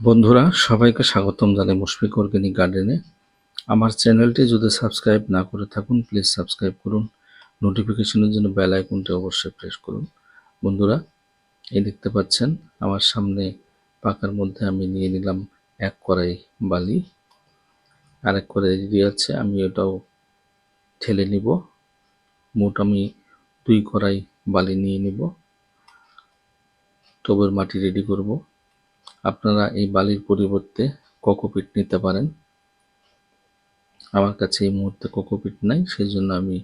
বন্ধুরা, সবাইকে স্বাগতম জানাই মুশফিক অর্গ্যানিক গার্ডেনে। আমার চ্যানেলটি যদি সাবস্ক্রাইব না করে থাকুন, প্লিজ সাবস্ক্রাইব করুন। নোটিফিকেশনের জন্য বেল আইকনটি অবশ্যই প্রেস করুন। বন্ধুরা, এই দেখতে পাচ্ছেন, আমার সামনে পাকার মধ্যে আমি নিয়ে নিলাম এক কড়াই বালি। আর এক কড়াই রেডি আছে, আমি ওটাও ঠেলে নিব। মোট আমি দুই কড়াই বালি নিয়ে নিব। টবের মাটি রেডি করব। আপনারা এই বালির পরিবর্তে কোকোপিট নিতে পারেন। আমার কাছে এই মুহূর্তে কোকোপিট নাই সেই জন্য আমি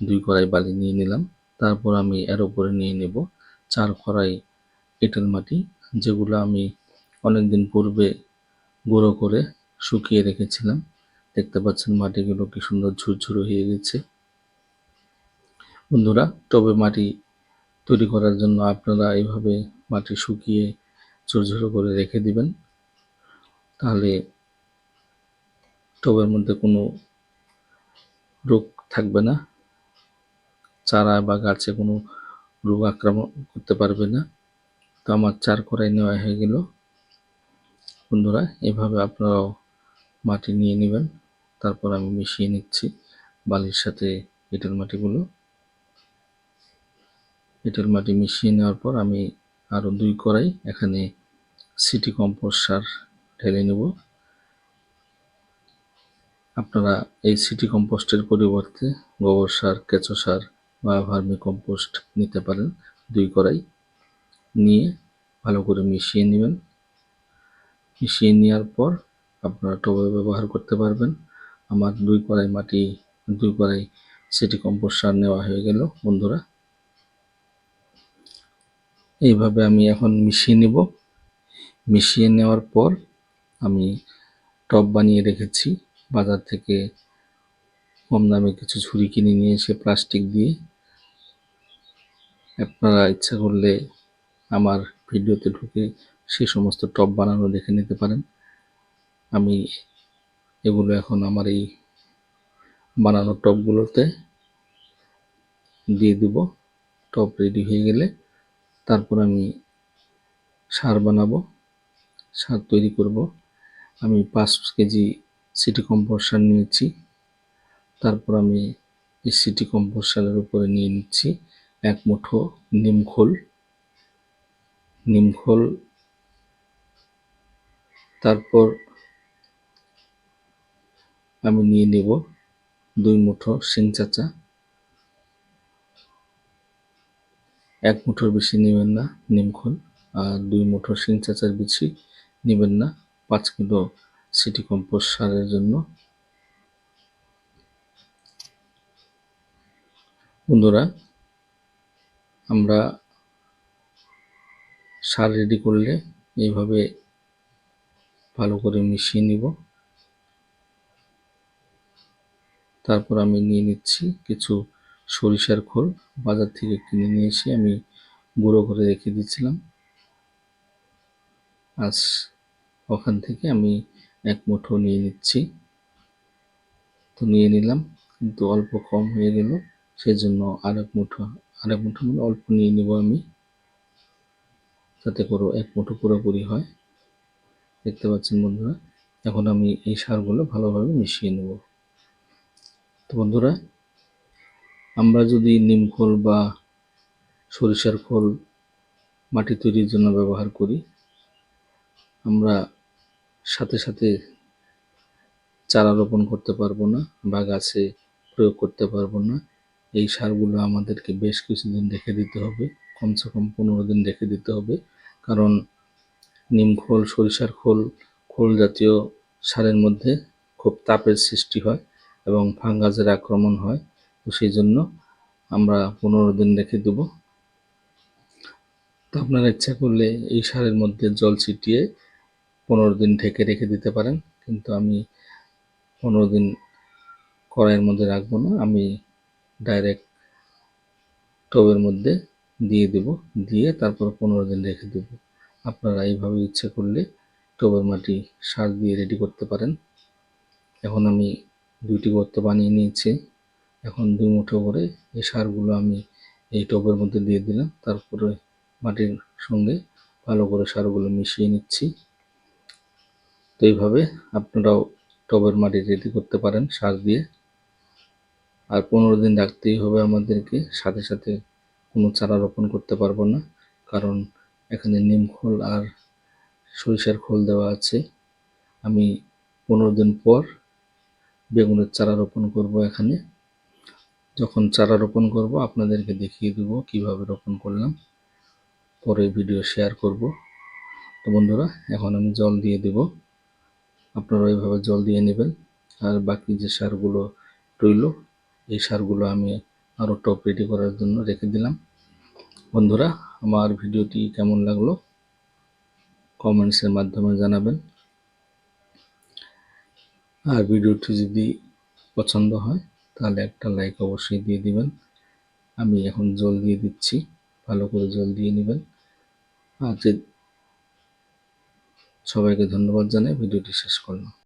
দুই কড়াই বালি নিয়ে নিলাম। তারপর আমি এর উপরে নিয়ে নেব চার কড়াই এঁটেল মাটি, যেগুলো আমি অনেক দিন পূর্বে গুঁড়ো করে শুকিয়ে রেখেছিলাম। দেখতে পাচ্ছেন মাটিগুলো কি সুন্দর ঝুরঝুরো হয়ে গেছে। বন্ধুরা টবে মাটি তৈরি করার জন্য আপনারা এইভাবে মাটি শুকিয়ে ঝুরঝুরো করে রেখে দিবেন, তাহলে টবের মধ্যে কোনো রোগ থাকবে না, চারা বা গাছে কোনো রোগ আক্রমণ করতে পারবে না। তো আমার চার কড়াই নেওয়া হয়ে গেল। বন্ধুরা, এভাবে আপনারাও মাটি নিয়ে নেবেন। তারপর আমি মিশিয়ে নিচ্ছি বালির সাথে এঁটেল মাটিগুলো। এঁটেল মাটি মিশিয়ে নেওয়ার পর আমি আরও দুই কড়াই এখানে সিটি কম্পোস্ট সার ঢেলে নেব। আপনারা এই সিটি কম্পোস্টের পরিবর্তে গোবর সার, কেঁচো সার বা ভার্মি কম্পোস্ট নিতে পারেন দুই কড়াই। নিয়ে ভালো করে মিশিয়ে নেবেন। মিশিয়ে নেওয়ার পর আপনারা টবে ব্যবহার করতে পারবেন। আমার দুই কড়াই মাটি, দুই কড়াই সিটি কম্পোস্ট সার নেওয়া হয়ে গেল, বন্ধুরা। এইভাবে আমি এখন মিশিয়ে নেব। মিশিয়ে নেওয়ার পর আমি টব বানিয়ে রেখেছি। বাজার থেকে কম দামে কিছু ছুরি কিনে নিয়ে এসে প্লাস্টিক দিয়ে। আপনারা ইচ্ছা করলে আমার ভিডিওতে ঢুকে সেই সমস্ত টব বানানো দেখে নিতে পারেন। আমি এগুলো এখন আমার এই বানানো টবগুলোতে দিয়ে দিব। টব রেডি হয়ে গেলে তারপর আমি সার বানাবো। সার তৈরি করব। আমি পাঁচ কেজি সিটি কম্পোস্ট সার নিয়েছি। তারপর আমি এই সিটি কম্পোস্ট সারের উপরে নিয়ে নিচ্ছি এক মুঠো নিমখোল নিমখোল তারপর আমি নিয়ে নেব দুই মুঠো সিং চাচা। এক মুঠোর বেশি নেবেন না নিমখোল আর দুই মুঠো সিং চাচার বেশি নেবেন না, পাঁচ কিলো সিটি কম্পোস্ট সারের জন্য। বন্ধুরা, আমরা সার রেডি করলে এইভাবে ভালো করে মিশিয়ে নিব। তারপর আমি নিয়ে নিচ্ছি কিছু সরিষার খোল। বাজার থেকে কিনে নিয়ে এসে আমি গুঁড়ো করে রেখে দিয়েছিলাম। আজ ওখান থেকে আমি এক মুঠো নিয়ে নিচ্ছি। তো নিয়ে নিলাম, কিন্তু অল্প কম হয়ে গেল সেই জন্য আরেক মুঠো আরেক মুঠো মানে অল্প নিয়ে নিব আমি, যাতে করে এক মুঠো পুরোপুরি হয়। দেখতে পাচ্ছেন বন্ধুরা, এখন আমি এই সারগুলো ভালোভাবে মিশিয়ে নেব। তো বন্ধুরা, আমরা যদি নিম খোল বা সরিষার খোল মাটি তৈরির জন্য ব্যবহার করি, আমরা সাথে সাথে চারা রোপণ করতে পারব না বা গাছে প্রয়োগ করতে পারব না। এই সারগুলো আমাদেরকে বেশ কিছুদিন রেখে দিতে হবে, কমসে কম পনেরো দিন রেখে দিতে হবে। কারণ নিম খোল, সরিষার খোল খোল জাতীয় সারের মধ্যে খুব তাপের সৃষ্টি হয় এবং ফাঙ্গাসের আক্রমণ হয়। তো সেই জন্য আমরা পনেরো দিন রেখে দেব। তো আপনারা ইচ্ছা করলে এই সারের মধ্যে জল ছিটিয়ে পনেরো দিন ঢেকে রেখে দিতে পারেন, কিন্তু আমি পনেরো দিন কড়াইয়ের মধ্যে রাখব না, আমি ডাইরেক্ট টবের মধ্যে দিয়ে দেব, দিয়ে তারপর পনেরো দিন রেখে দেব। আপনারা এইভাবে ইচ্ছে করলে টবের মাটি সার দিয়ে রেডি করতে পারেন। এখন আমি দুইটি গর্ত বানিয়ে নিয়েছি, এখন দুই মুঠো করে এই সারগুলো আমি এই টবের মধ্যে দিয়ে দিলাম, তারপরে মাটির সঙ্গে ভালো করে সারগুলো মিশিয়ে নিচ্ছি। তো এইভাবে আপনারাও টবের মাটি রেডি করতে পারেন সার দিয়ে। আর পনেরো দিন রাখতেই হবে আমাদেরকে, সাথে সাথে কোনো চারা রোপণ করতে পারব না, কারণ এখানে নিম খোল আর সরিষার খোল দেওয়া আছে। আমি পনেরো দিন পর বেগুনের চারা রোপণ করব এখানে। যখন চারা রোপণ করব, আপনাদেরকে দেখিয়ে দেব কীভাবে রোপণ করলাম। পরে ভিডিও শেয়ার করব। তো বন্ধুরা, এখন আমি জল দিয়ে দেব। আপনারা এইভাবে জল দিয়ে নেবেন। আর বাকি যে সারগুলো রইল, এই সারগুলো আমি আরও টপ রেডি করার জন্য রেখে দিলাম। বন্ধুরা, আমার ভিডিওটি কেমন লাগল কমেন্টসের মাধ্যমে জানাবেন। আর ভিডিওটি যদি পছন্দ হয়, তাহলে একটা লাইক অবশ্যই দিয়ে দিবেন। আমি এখন জল দিয়ে দিচ্ছি, ভালো করে জল দিয়ে নেবেন। আর যে সবাইকে ধন্যবাদ জানাই ভিডিওটি শেষ করলাম।